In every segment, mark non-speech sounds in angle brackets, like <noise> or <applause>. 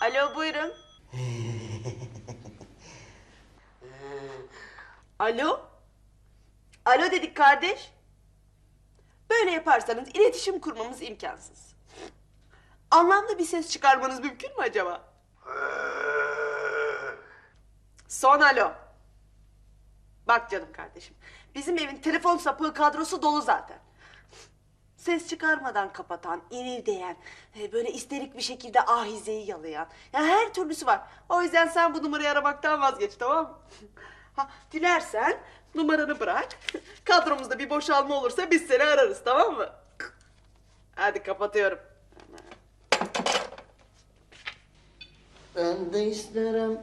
Alo buyurun. <laughs> Alo? Alo dedik kardeş. Böyle yaparsanız iletişim kurmamız imkansız. Anlamlı bir ses çıkarmanız mümkün mü acaba? Son alo. Bak canım kardeşim. Bizim evin telefon sapığı kadrosu dolu zaten. Ses çıkarmadan kapatan, inildeyen, e, böyle isterik bir şekilde ahizeyi yalayan. Ya her türlüsü var. O yüzden sen bu numarayı aramaktan vazgeç tamam mı? <laughs> Ha, dilersen numaranı bırak. <laughs> Kadromuzda bir boşalma olursa biz seni ararız tamam mı? Hadi kapatıyorum. Ben de isterim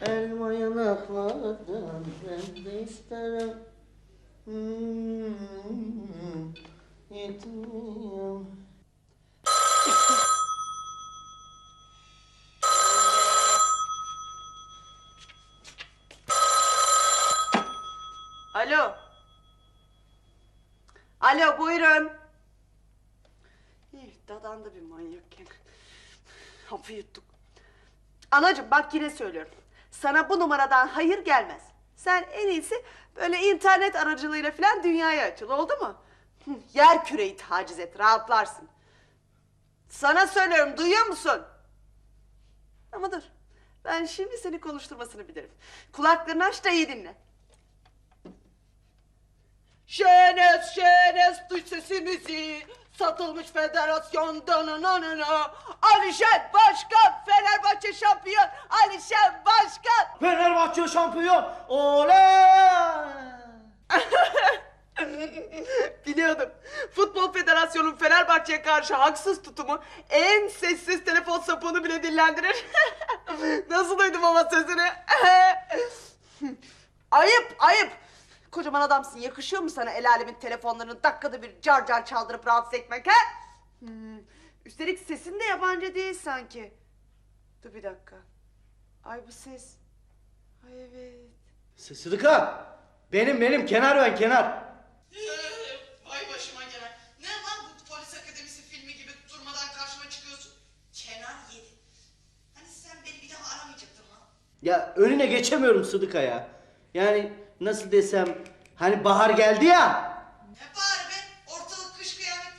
elma yanaklardan Ben de isterim hmm, Alo. Alo buyurun. İyi, dadandı bir manyak gene. Hapı yuttuk. Anacığım bak yine söylüyorum. Sana bu numaradan hayır gelmez. Sen en iyisi böyle internet aracılığıyla falan dünyaya açıl oldu mu? Yer küreyi taciz et rahatlarsın. Sana söylüyorum duyuyor musun? Ama dur. Ben şimdi seni konuşturmasını bilirim. Kulaklarını aç da iyi dinle. Şenes şenes duy sesimizi Satılmış federasyondan nanana Alişen Başkan Fenerbahçe şampiyon Alişen Başkan Fenerbahçe şampiyon oley Futbol Federasyonu'nun Fenerbahçe'ye karşı haksız tutumu en sessiz telefon sapığını bile dillendirir. <laughs> Nasıl duydum ama sesini? <laughs> ayıp, ayıp. Kocaman adamsın. Yakışıyor mu sana el alemin telefonlarını dakikada bir car car çaldırıp rahatsız etmek ha? Hmm. Üstelik sesin de yabancı değil sanki. Dur bir dakika. Ay bu ses. Ay evet. Sıdıka benim benim kenar ben kenar Vay başıma gelen. Ne lan bu polis akademisi filmi gibi durmadan karşıma çıkıyorsun? Kenar yedi. Hani sen beni bir daha aramayacaktın lan. Ya önüne geçemiyorum Sıdıka ya Yani nasıl desem hani bahar geldi ya Ne bari be ortalık kış kıyamet.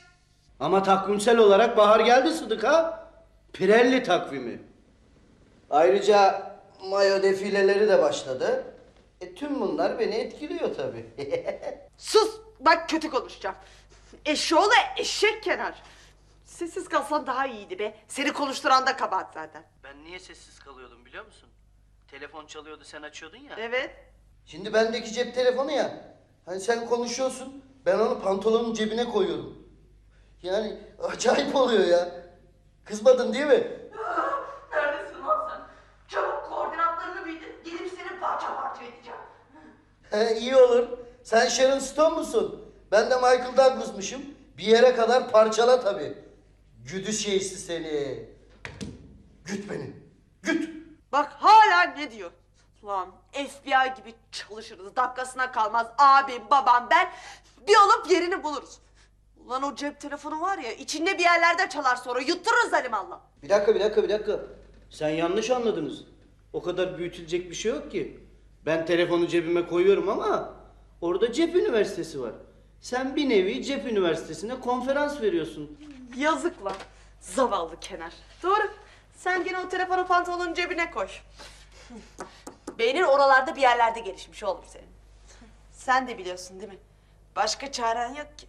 Ama takvimsel olarak bahar geldi Sıdıka. Pirelli takvimi. Ayrıca mayo defileleri de başladı. E, tüm bunlar beni etkiliyor tabii. <laughs> Sus! Bak kötü konuşacağım. Eşoğlu eşek kenar. Sessiz kalsan daha iyiydi be. Seni konuşturan da kabahat zaten. ben niye sessiz kalıyordum biliyor musun? Telefon çalıyordu sen açıyordun ya. Evet. Şimdi bendeki cep telefonu ya. Hani sen konuşuyorsun, ben onu pantolonun cebine koyuyorum. Yani acayip oluyor ya. Kızmadın değil mi? <laughs> Neredesin lan sen? Çabuk koordinatlarını bildir. Gelip seni parça parça edeceğim. He, iyi olur. Sen Sharon Stone musun? Ben de Michael Douglas'mışım. Bir yere kadar parçala tabii. Güdüs şeysi seni. Güt beni. Güt. Bak hala ne diyor? Lan FBI gibi çalışırız. Dakikasına kalmaz. Abim, babam, ben bir olup yerini buluruz. Ulan o cep telefonu var ya içinde bir yerlerde çalar sonra yuttururuz alimallah. Bir dakika bir dakika bir dakika. Sen yanlış anladınız. O kadar büyütülecek bir şey yok ki. Ben telefonu cebime koyuyorum ama orada cep üniversitesi var. Sen bir nevi cep üniversitesine konferans veriyorsun. Yazık lan. Zavallı kenar. Doğru. Sen gene o telefonu pantolonun cebine koy. Beynin oralarda bir yerlerde gelişmiş oğlum senin. Sen de biliyorsun değil mi? Başka çaren yok ki.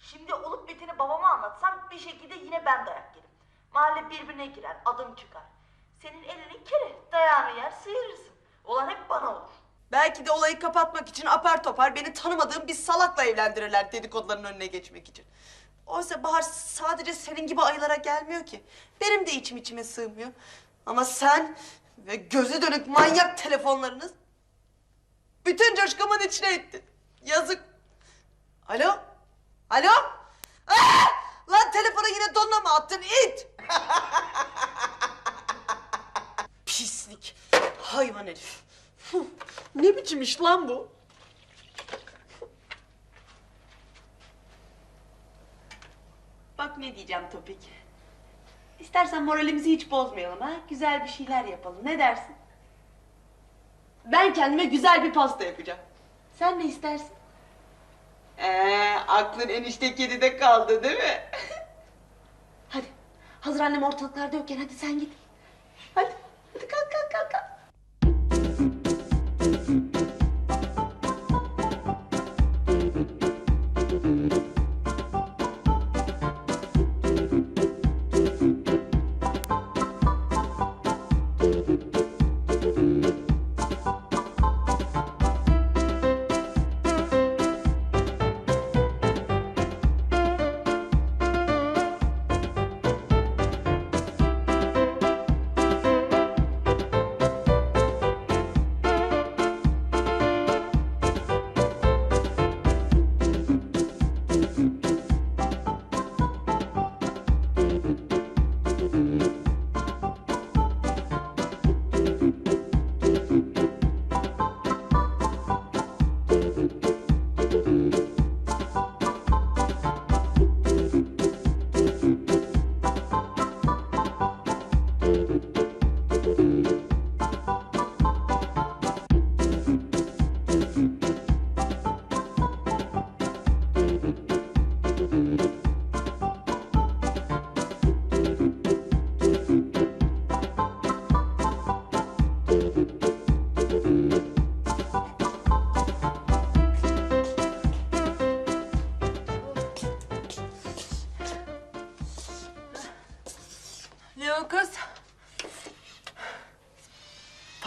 Şimdi olup biteni babama anlatsam bir şekilde yine ben dayak yerim. Mahalle birbirine girer, adım çıkar. Senin elinin kere, dayağını yer, sıyırırsın. Olan hep bana olur. Belki de olayı kapatmak için apar topar beni tanımadığım bir salakla evlendirirler dedikoduların önüne geçmek için. Oysa Bahar sadece senin gibi ayılara gelmiyor ki. Benim de içim içime sığmıyor. Ama sen ve gözü dönük manyak telefonlarınız bütün coşkumun içine ettin. Yazık. Alo? Alo? Aa! Lan telefonu yine donuna mı attın it? <laughs> Pislik. Hayvan herif. Huh, Ne biçim iş lan bu? Bak ne diyeceğim Topik. İstersen moralimizi hiç bozmayalım ha. Güzel bir şeyler yapalım. Ne dersin? Ben kendime güzel bir pasta yapacağım. Sen ne istersin? Ee, aklın enişte kedide kaldı değil mi? hadi. Hazır annem ortalıklarda yokken hadi sen git. Hadi. Hadi kalk kalk kalk kalk.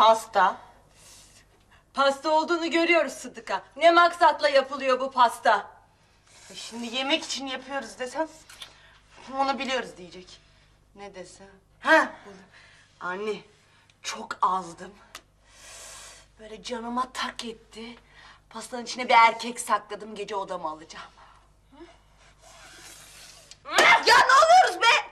Pasta. Pasta olduğunu görüyoruz Sıdıka. Ne maksatla yapılıyor bu pasta? E Şimdi yemek için yapıyoruz desem onu biliyoruz diyecek. Ne desem? Ha. Anne çok azdım. Böyle canıma tak etti. Pastanın içine bir erkek sakladım gece odama alacağım. Ya ne oluyoruz be?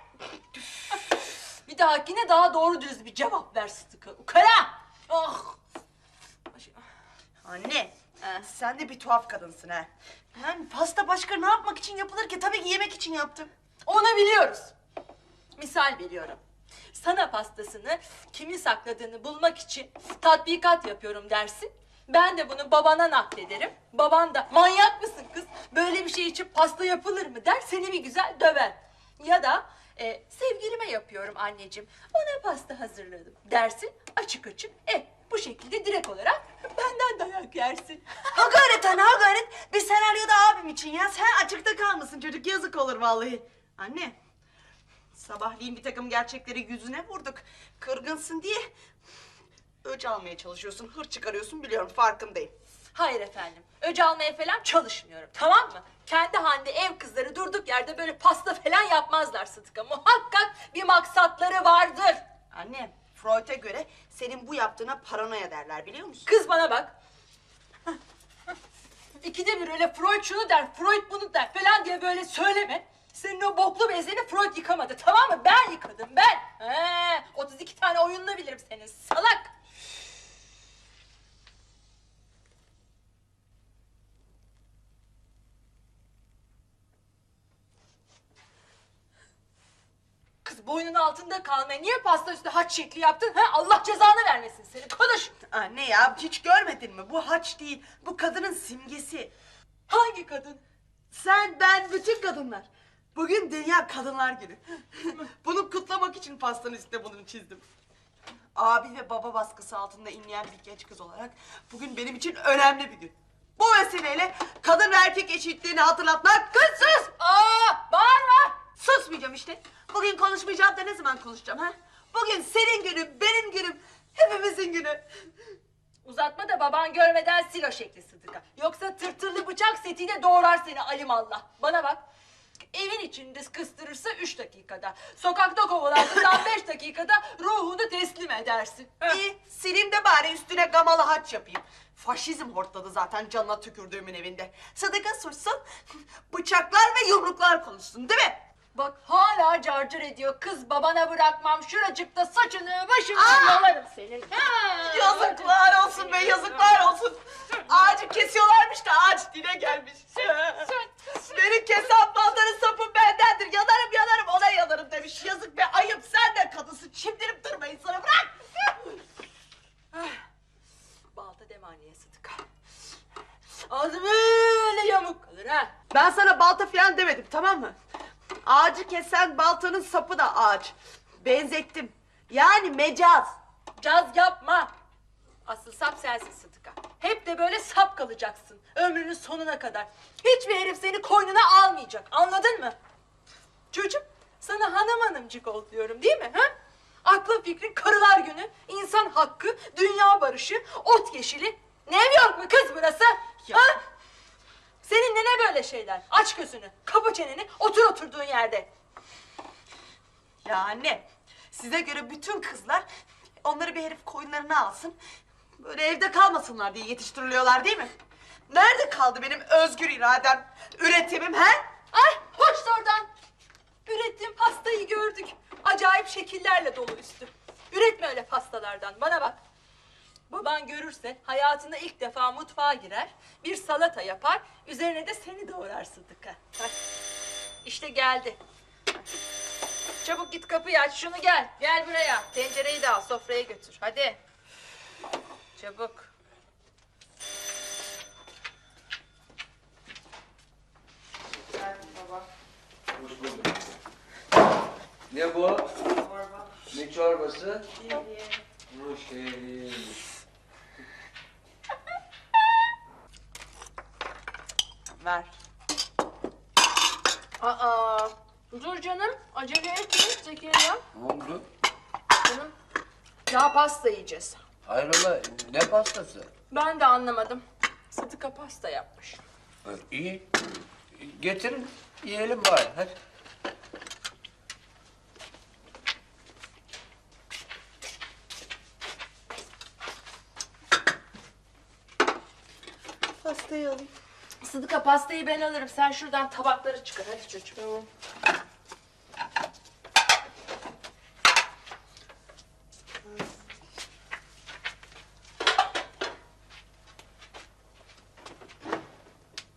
Bir dahakine daha doğru düz bir cevap ver Sıdıka. Ukala! Ah! Anne sen de bir tuhaf kadınsın ha. Yani pasta başka ne yapmak için yapılır ki? Tabii ki yemek için yaptım. Onu biliyoruz. Misal veriyorum. Sana pastasını kimin sakladığını bulmak için tatbikat yapıyorum dersin. Ben de bunu babana naklederim. Baban da manyak mısın kız? Böyle bir şey için pasta yapılır mı der. Seni bir güzel döver. Ya da e, sevgilime yapıyorum anneciğim. Ona pasta hazırladım dersin. Açık açık. E bu şekilde direkt olarak benden dayak yersin. <laughs> Ha gayret anne ha gayret. Bir senaryoda abim için ya. Sen açıkta kalmasın çocuk yazık olur vallahi. Anne. Sabahleyin bir takım gerçekleri yüzüne vurduk. Kırgınsın diye öc almaya çalışıyorsun. Hır çıkarıyorsun biliyorum farkındayım. Hayır efendim. Öc almaya falan çalışmıyorum. Tamam mı? Kendi halinde ev kızları durduk yerde böyle pasta falan yapmazlar Sıtıka. Muhakkak bir maksatları vardır. Anne Freud'a göre senin bu yaptığına paranoya derler biliyor musun? Kız bana bak. <laughs> İkide bir öyle Freud şunu der, Freud bunu der falan diye böyle söyleme. Senin o boklu bezeni Freud yıkamadı tamam mı? Ben yıkadım ben. He, 32 tane oyununu bilirim senin salak. Boynun altında kalmaya niye pasta üstüne haç şekli yaptın? Ha? Allah cezanı vermesin seni. Konuş. Anne ya hiç görmedin mi? Bu haç değil. Bu kadının simgesi. Hangi kadın? Sen, ben, bütün kadınlar. Bugün Dünya Kadınlar Günü. <laughs> bunu kutlamak için pastanın üstüne bunu çizdim. Abi ve baba baskısı altında inleyen bir genç kız olarak bugün benim için önemli bir gün. Bu vesileyle kadın ve erkek eşitliğini hatırlatmak... Kız sus! Aa, bağırma. Susmayacağım işte. Bugün konuşmayacağım da ne zaman konuşacağım ha? Bugün senin günün, benim günüm, hepimizin günü. Uzatma da baban görmeden sil o şekli Sıdıka. Yoksa tırtırlı bıçak setiyle doğrar seni alimallah. Bana bak. Evin içinde kıstırırsa üç dakikada. Sokakta kovalardığından <laughs> beş dakikada ruhunu teslim edersin. İyi, sileyim de bari üstüne gamalı haç yapayım. Faşizm hortladı zaten canına tükürdüğümün evinde. Sadıka suçsun, bıçaklar ve yumruklar konuşsun değil mi? Bak hala carcar ediyor. Kız babana bırakmam. Şuracıkta saçını başını Aa! yolarım senin. Ha! Yazıklar olsun be, yazıklar olsun. Ağacı kesiyorlarmış da ağaç dile gelmiş. Beni kesen baltanın sapı bendendir. Yanarım yanarım ona yanarım demiş. demiş. Yazık be ayıp sen de kadınsın. Çimdirip durmayın sana bırak. Balta deme anneye Sıdıka. Ağzım öyle yamuk kalır ha. Ben sana balta falan demedim tamam mı? Ağacı kesen baltanın sapı da ağaç. Benzettim. Yani mecaz. Caz yapma. Asıl sap sensin Sıdıka. Hep de böyle sap kalacaksın. Ömrünün sonuna kadar. Hiçbir herif seni koynuna almayacak. Anladın mı? Çocuğum sana hanım hanımcık ol diyorum değil mi? Ha? Aklı fikrin karılar günü, insan hakkı, dünya barışı, ot yeşili. New York mu kız burası? Ha? Seninle ne böyle şeyler? Aç gözünü, kapa çeneni, otur oturduğun yerde. Ya anne size göre bütün kızlar onları bir herif koyunlarına alsın. Böyle evde kalmasınlar diye yetiştiriliyorlar değil mi? Nerede kaldı benim özgür iradem, üretimim he? Ay hoş oradan. Ürettiğim pastayı gördük. Acayip şekillerle dolu üstü. Üretme öyle pastalardan. Bana bak. Baban görürse hayatında ilk defa mutfağa girer, bir salata yapar, üzerine de seni doğrar Sıdıka. Bak, işte geldi. Çabuk git kapıyı aç, şunu gel. Gel buraya. Tencereyi de al, sofraya götür. Hadi. Çabuk. Ne bu? Ne çorbası? Hoş geldin. Ver. Aa, dur canım. Acele etme Zekeriya. Ne oldu? Canım, ya pasta yiyeceğiz. Hayrola ne pastası? Ben de anlamadım. Sıdıka pasta yapmış. Ha, İyi. Getirin yiyelim bari hadi. Pastayı alayım. Sıdıka pastayı ben alırım. Sen şuradan tabakları çıkar. Hadi çocuğum.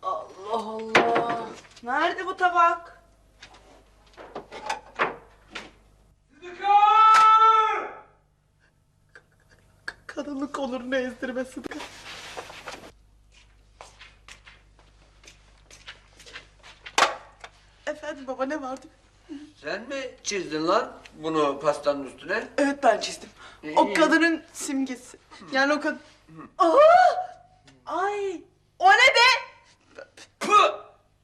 Allah Allah. Nerede bu tabak? K- Kadınlık onurunu ezdirme Sıdıka. Efendim baba ne vardı? Sen mi çizdin lan bunu pastanın üstüne? Evet ben çizdim. O kadının simgesi. Yani o kadın... Aa! Ay! O ne be? Pıh!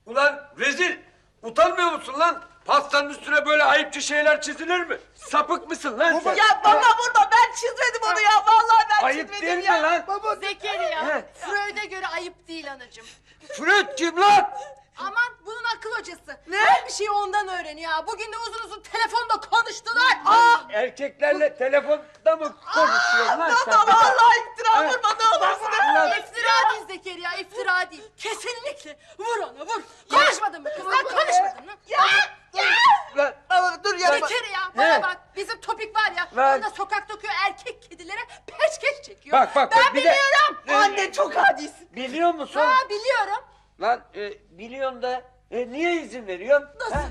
Ulan rezil! Utanmıyor musun lan? Pastanın üstüne böyle ayıpçı şeyler çizilir mi? Sapık mısın lan sen? Ya baba vurma ben çizmedim onu ya. Vallahi Ayıp değil mi ya. lan? Zekeriya, He. Freud'e göre ayıp değil anacığım. Freud kim lan? Aman bunun akıl hocası. Ne? Her bir şeyi ondan öğreniyor. ha. Bugün de uzun uzun telefonda konuştular. Aa! Erkeklerle telefonda mı konuşuyorsun lan sen? Baba vallahi iftira vurma ne olursun. Lan İftira değil Zekeriya, iftira değil. Kesinlikle. Vur ona vur. Konuşmadın mı kız? Sen konuşmadın mı? Ya! Lan. Baba dur ya. Zekeriya bana Ne? bak. Bizim topik var ya. Lan. Onda sokakta okuyor erkek kedilere peşkeş çekiyor. Bak bak Ben bak bir de- biliyorum. Anne çok adisin. Biliyor musun? Ha biliyorum. Lan e, biliyorsun da e, niye izin veriyorsun? Nasıl?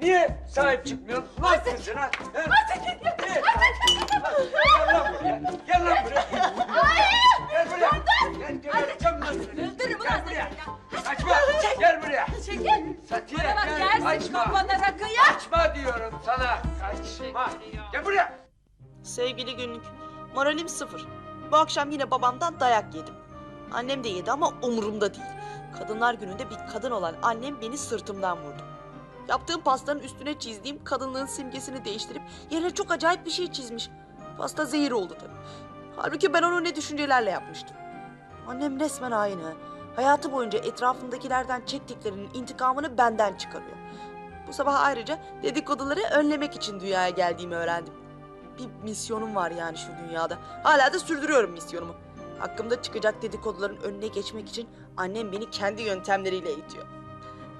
niye sahip çıkmıyorsun? Ne yapıyorsun ha? ha? Niye? Gel lan buraya. Gel lan buraya. Gel buraya. Gel geberteceğim lan seni. Öldürürüm ulan seni ya. Kaçma. Gel buraya. Çekil. Satire. Bana diyorum sana. Kaçma. Gel buraya. Sevgili günlük, moralim sıfır. Bu akşam yine babamdan dayak yedim. Annem de yedi ama umurumda değil. Kadınlar gününde bir kadın olan annem beni sırtımdan vurdu. Yaptığım pastanın üstüne çizdiğim kadınlığın simgesini değiştirip yerine çok acayip bir şey çizmiş. Pasta zehir oldu tabii. Halbuki ben onu ne düşüncelerle yapmıştım. Annem resmen aynı. Hayatı boyunca etrafındakilerden çektiklerinin intikamını benden çıkarıyor. Bu sabah ayrıca dedikoduları önlemek için dünyaya geldiğimi öğrendim bir misyonum var yani şu dünyada. Hala da sürdürüyorum misyonumu. Hakkımda çıkacak dedikoduların önüne geçmek için annem beni kendi yöntemleriyle eğitiyor.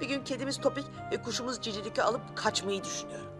Bir gün kedimiz Topik ve kuşumuz Cicilik'i alıp kaçmayı düşünüyorum.